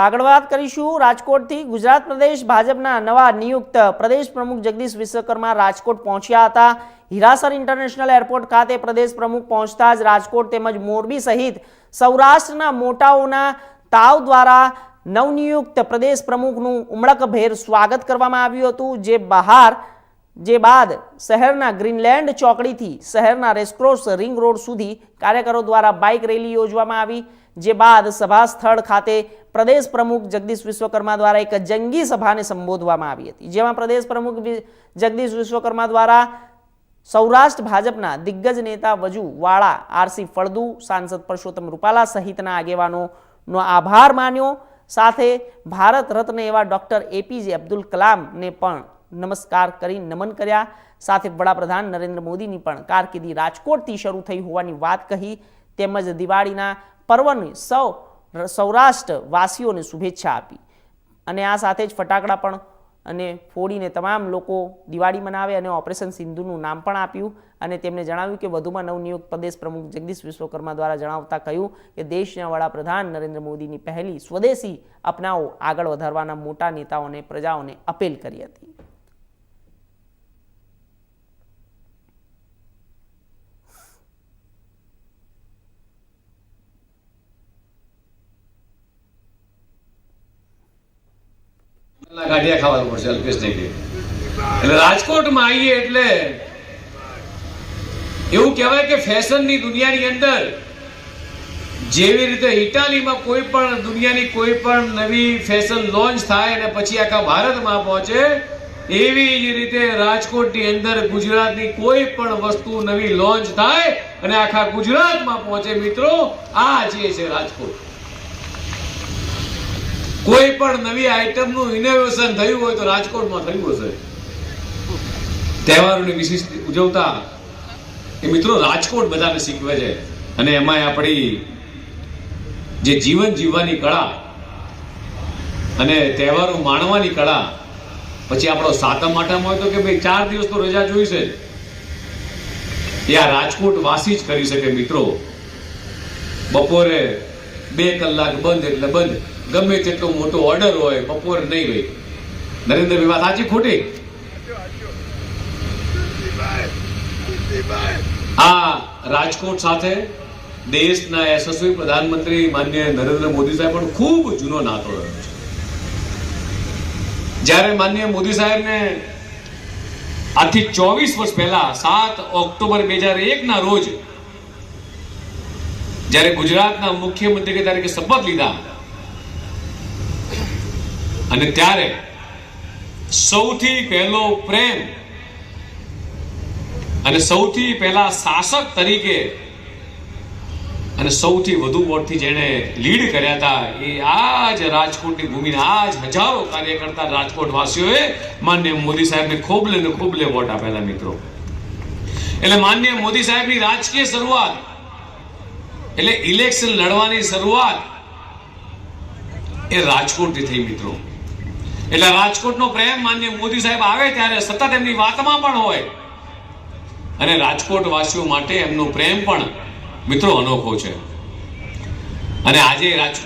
આગળ વાત કરીશું રાજકોટથી. ગુજરાત પ્રદેશ ભાજપના નવા નિયુક્ત પ્રદેશ પ્રમુખ જગદીશ વિશ્વકર્મા રાજકોટ પહોંચ્યા હતા. હિરાસર ઇન્ટરનેશનલ એરપોર્ટ ખાતે પ્રદેશ પ્રમુખ પહોંચતા જ રાજકોટ તેમજ મોરબી સહિત સૌરાષ્ટ્રના મોટાઓના તાવ દ્વારા નવનિયુક્ત પ્રદેશ પ્રમુખનું ઉમળકભેર સ્વાગત કરવામાં આવ્યું હતું. જે બહાર જે બાદ શહેરના ગ્રીનલેન્ડ ચોકડીથી શહેરના રેસક્રોસ રિંગ રોડ સુધી કાર્યકરો દ્વારા બાઇક રેલી યોજવામાં આવી, જે બાદ સભા સ્થળ ખાતે પ્રદેશ પ્રમુખ જગદીશ વિશ્વકર્મા દ્વારા એક જંગી સભાને સંબોધવામાં આવી હતી. જેમાં પ્રદેશ પ્રમુખ જગદીશ વિશ્વકર્મા દ્વારા સૌરાષ્ટ્ર ભાજપના દિગ્ગજ નેતા વજુ વાળા આરસી ફળદુ, સાંસદ પરસોત્તમ રૂપાલા સહિતના આગેવાનોનો આભાર માન્યો. સાથે ભારત રત્ન એવા ડૉક્ટર એપીજે અબ્દુલ કલામને પણ નમસ્કાર કરી નમન કર્યા. સાથે વડાપ્રધાન નરેન્દ્ર મોદીની પણ કારકિર્દી રાજકોટથી શરૂ થઈ હોવાની વાત કહી. તેમજ દિવાળીના પર્વની સૌ સૌરાષ્ટ્ર વાસીઓને શુભેચ્છા આપી. અને આ સાથે જ ફટાકડા પણ અને ફોડીને તમામ લોકો દિવાળી મનાવે અને ઓપરેશન સિંધુનું નામ પણ આપ્યું. અને તેમણે જણાવ્યું કે વધુમાં નવનિયુક્ત પ્રદેશ પ્રમુખ જગદીશ વિશ્વકર્મા દ્વારા જણાવતા કહ્યું કે દેશના વડાપ્રધાન નરેન્દ્ર મોદીની પહેલી સ્વદેશી અપનાવો આગળ વધારવાના મોટા નેતાઓને, પ્રજાઓને અપીલ કરી હતી ના ગાંઠિયા ખાવાનું પડશે અલ્પેશને કે એટલે રાજકોટમાં આવીએ એટલે એવું કહેવાય કે ફેશનની દુનિયાની અંદર જેવી રીતે ઇટાલીમાં કોઈ પણ દુનિયાની કોઈ પણ નવી ફેશન લોન્ચ થાય અને પછી આખા ભારતમાં પહોંચે, એવી જ રીતે રાજકોટની અંદર ગુજરાતની કોઈ પણ વસ્તુ નવી લોન્ચ થાય અને આખા ગુજરાતમાં પહોંચે. મિત્રો, આ જે છે રાજકોટ. કોઈ પણ નવી આઈટમનું ઇનોવેશન થયું હોય તો રાજકોટમાં થયું હશે. તહેવારોની વિશિષ્ટ ઉજવતા એ મિત્રો રાજકોટ બધાને શીખવે છે. અને એમાં આપણી જે જીવન જીવવાની કળા અને તહેવારો માણવાની કળા, પછી આપણો સાતમ આઠમ હોય તો કે ભાઈ ચાર દિવસ તો રજા જોઈશે. એ આ રાજકોટ વાસી જ કરી શકે મિત્રો. બપોરે બે કલાક બંધ એટલે બંધ. ગમે તેટલો મોટો ઓર્ડર હોય બપોર નહીં હોય નરેન્દ્રભાઈ, વાત સાચી ખોટી? આ રાજકોટ સાથે દેશના યશસ્વી પ્રધાનમંત્રી માન્ય નરેન્દ્ર મોદી સાહેબ પણ ખૂબ જૂનો નાતો રહ્યો છે. જ્યારે માન્ય મોદી સાહેબને આથી ચોવીસ વર્ષ પહેલા, સાત ઓક્ટોબર બે હજાર એકના રોજ જ્યારે ગુજરાતના મુખ્યમંત્રી તરીકે શપથ લીધા અને ત્યારે સૌથી પહેલો પ્રેમ અને સૌથી પહેલા શાસક તરીકે અને સૌથી વધુ વોટથી જેણે લીડ કર્યા હતા, એ આ જ રાજકોટની ભૂમિના આ જ હજારો કાર્યકર્તા રાજકોટ વાસીઓએ માન્ય મોદી સાહેબને ખોબલે ને ખોબલે વોટ આપેલા મિત્રો. એટલે માન્ય મોદી સાહેબની રાજકીય શરૂઆત, એટલે ઇલેક્શન લડવાની શરૂઆત એ રાજકોટથી થઈ મિત્રો. એટલે રાજકોટનો પ્રેમ માન્ય મોદી સાહેબ આવે ત્યારે સતત એમની વાતમાં પણ હોય. અને રાજકોટ વાસીઓ માટે એમનો પ્રેમ પણ મિત્રો અનોખો છે. અને આજે રાજ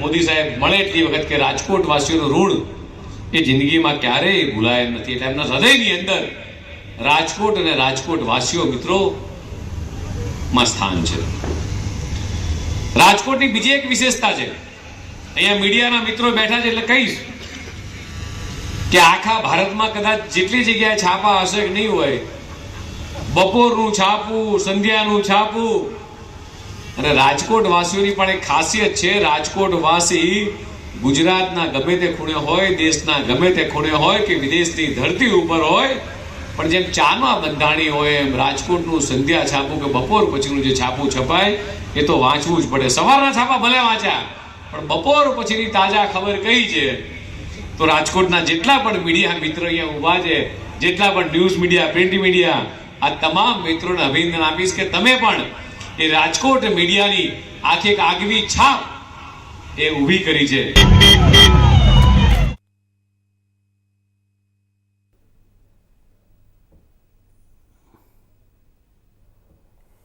મોદી સાહેબ મળે એટલી વખત કે રાજકોટ વાસીઓનું ઋણ એ જિંદગીમાં ક્યારેય ભૂલાય નથી. એટલે એમના હૃદયની અંદર રાજકોટ અને રાજકોટ વાસીઓ મિત્રો માં સ્થાન છે. રાજકોટની બીજી એક વિશેષતા છે. અહીંયા મીડિયાના મિત્રો બેઠા છે એટલે કહીશ. કે આખા ભારતમાં કદાચ જેટલી જગ્યાએ છાપા હશે કે નહીં હોય, બપોરનું છાપું, સંધ્યાનું છાપું. અને રાજકોટ વાસીઓની પણ એક ખાસિયત છે રાજકોટ વાસી ગુજરાતના ગમે તે ખૂણે હોય, દેશના ગમે તે ખૂણે હોય કે વિદેશની ધરતી ઉપર હોય, પણ જેમ ચામાં બંધાણી હોય, એમ રાજકોટનું સંધ્યા છાપું કે બપોર પછીનું જે છાપું છપાય, એ તો વાંચવું જ પડે. સવારના છાપા ભલે વાંચ્યા, પણ બપોર પછીની તાજા ખબર કઈ છે? તો રાજકોટના જેટલા પણ મીડિયા મિત્રો અહીંયા ઊભા છે, જેટલા પણ ન્યૂઝ મીડિયા, પ્રિન્ટ મીડિયા, આ તમામ મિત્રોને અભિનંદન આપીશ કે તમે પણ એ રાજકોટ મીડિયાની આખી એક આગવી છાપ એ ઊભી કરી છે.